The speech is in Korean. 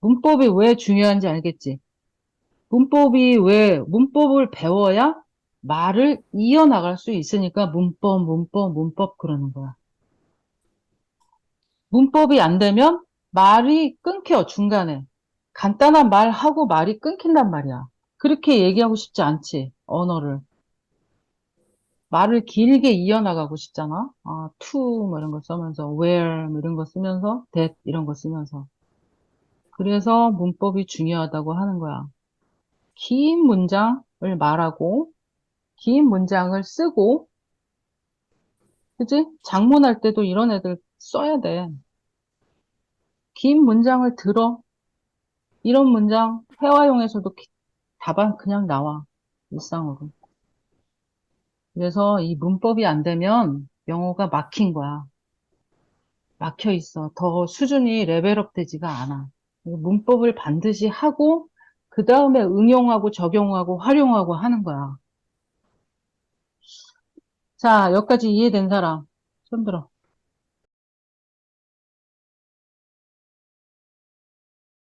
문법이 왜 중요한지 알겠지? 문법이 왜, 문법을 배워야 말을 이어나갈 수 있으니까 문법, 문법, 문법 그러는 거야. 문법이 안 되면 말이 끊겨, 중간에. 간단한 말 하고 말이 끊긴단 말이야. 그렇게 얘기하고 싶지 않지, 언어를. 말을 길게 이어나가고 싶잖아. 아, to 뭐 이런 거 쓰면서, where 뭐 이런 거 쓰면서, that 이런 거 쓰면서. 그래서 문법이 중요하다고 하는 거야. 긴 문장을 말하고, 긴 문장을 쓰고, 그지? 장문할 때도 이런 애들 써야 돼. 긴 문장을 들어. 이런 문장, 회화용에서도 기- 답안 그냥 나와. 일상으로. 그래서 이 문법이 안 되면 영어가 막힌 거야. 막혀 있어. 더 수준이 레벨업 되지가 않아. 문법을 반드시 하고, 그 다음에 응용하고 적용하고 활용하고 하는 거야. 자, 여기까지 이해된 사람, 손 들어.